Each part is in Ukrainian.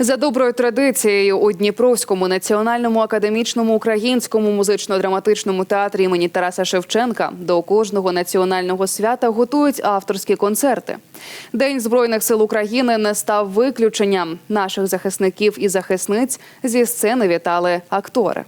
За доброю традицією у Дніпровському національному академічному українському музично-драматичному театрі імені Тараса Шевченка до кожного національного свята готують авторські концерти. День збройних сил України не став виключенням. Наших захисників і захисниць зі сцени вітали актори.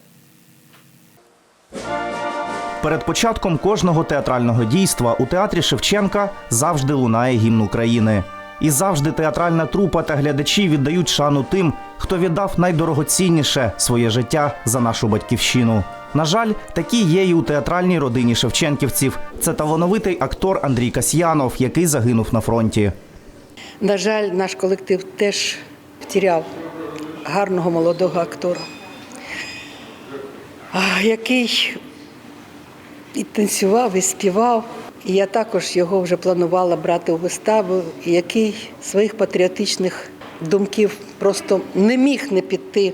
Перед початком кожного театрального дійства у театрі Шевченка завжди лунає гімн України. І завжди театральна трупа та глядачі віддають шану тим, хто віддав найдорогоцінніше своє життя за нашу батьківщину. На жаль, такі є і у театральній родині шевченківців. Це талановитий актор Андрій Касьянов, який загинув на фронті. На жаль, наш колектив теж втіряв гарного молодого актора, який і танцював, і співав. Я також його вже планувала брати у виставу, який своїх патріотичних думків просто не міг не піти,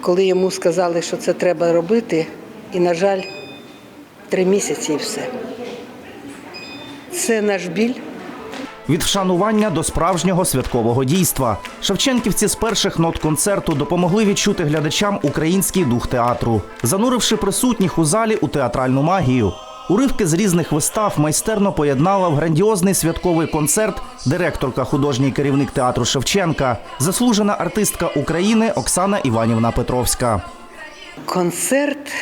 коли йому сказали, що це треба робити. І, на жаль, три місяці і все. Це наш біль. Від вшанування до справжнього святкового дійства. Шевченківці з перших нот концерту допомогли відчути глядачам український дух театру, зануривши присутніх у залі у театральну магію. Уривки з різних вистав майстерно поєднала в грандіозний святковий концерт директорка художній керівник театру Шевченка, заслужена артистка України Оксана Іванівна Петровська. Концерт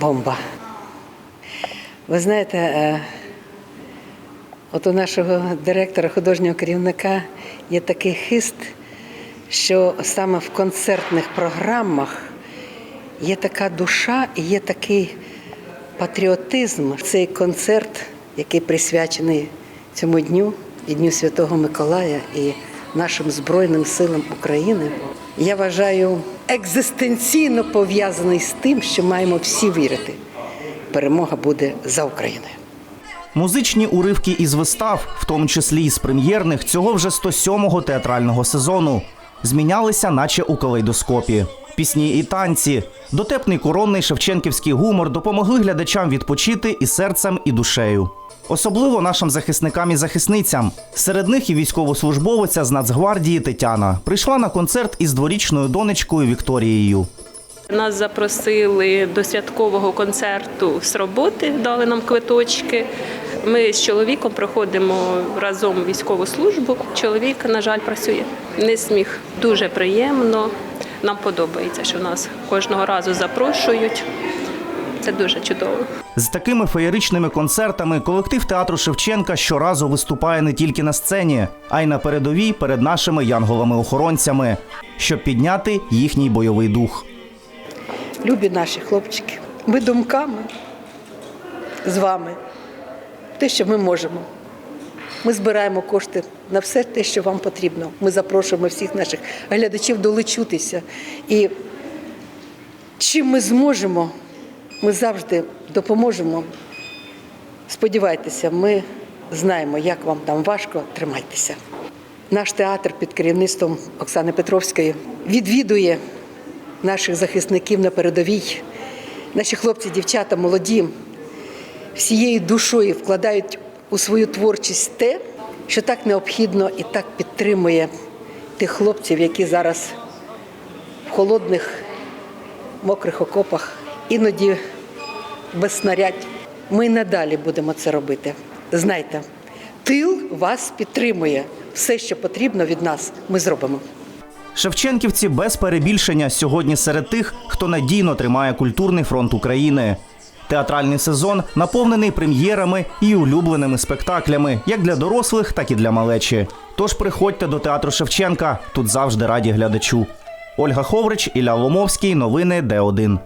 бомба. Ви знаєте, е, от у нашого директора, художнього керівника є такий хист, що саме в концертних програмах є така душа і є такий патріотизм. Цей концерт, який присвячений цьому дню і Дню Святого Миколая і нашим Збройним силам України, я вважаю екзистенційно пов'язаний з тим, що маємо всі вірити. Перемога буде за Україною. Музичні уривки із вистав, в тому числі із прем'єрних, цього вже 107-го театрального сезону, змінялися, наче у калейдоскопі. Пісні і танці, дотепний коронний шевченківський гумор допомогли глядачам відпочити і серцем, і душею. Особливо нашим захисникам і захисницям. Серед них і військовослужбовиця з Нацгвардії Тетяна прийшла на концерт із дворічною донечкою Вікторією. Нас запросили до святкового концерту з роботи, дали нам квиточки. Ми з чоловіком проходимо разом військову службу. Чоловік, на жаль, працює. Не сміх. Дуже приємно. Нам подобається, що нас кожного разу запрошують. Це дуже чудово. З такими феєричними концертами колектив театру Шевченка щоразу виступає не тільки на сцені, а й на передовій перед нашими янголами-охоронцями, щоб підняти їхній бойовий дух. Любі наші хлопчики, ми думками з вами, те, що ми можемо. Ми збираємо кошти на все те, що вам потрібно. Ми запрошуємо всіх наших глядачів долучитися. І чим ми зможемо, ми завжди допоможемо. Сподівайтеся, ми знаємо, як вам там важко, тримайтеся. Наш театр під керівництвом Оксани Петровської відвідує наших захисників на передовій. Наші хлопці, дівчата молоді всією душою вкладають у свою творчість те, що так необхідно і так підтримує тих хлопців, які зараз в холодних, мокрих окопах, іноді без снарядь. Ми надалі будемо це робити. Знайте, тил вас підтримує. Все, що потрібно від нас, ми зробимо. Шевченківці без перебільшення сьогодні серед тих, хто надійно тримає культурний фронт України. Театральний сезон наповнений прем'єрами і улюбленими спектаклями, як для дорослих, так і для малечі. Тож приходьте до театру Шевченка. Тут завжди раді глядачу. Ольга Ховрич, Ілля Ломовський. Новини Д1.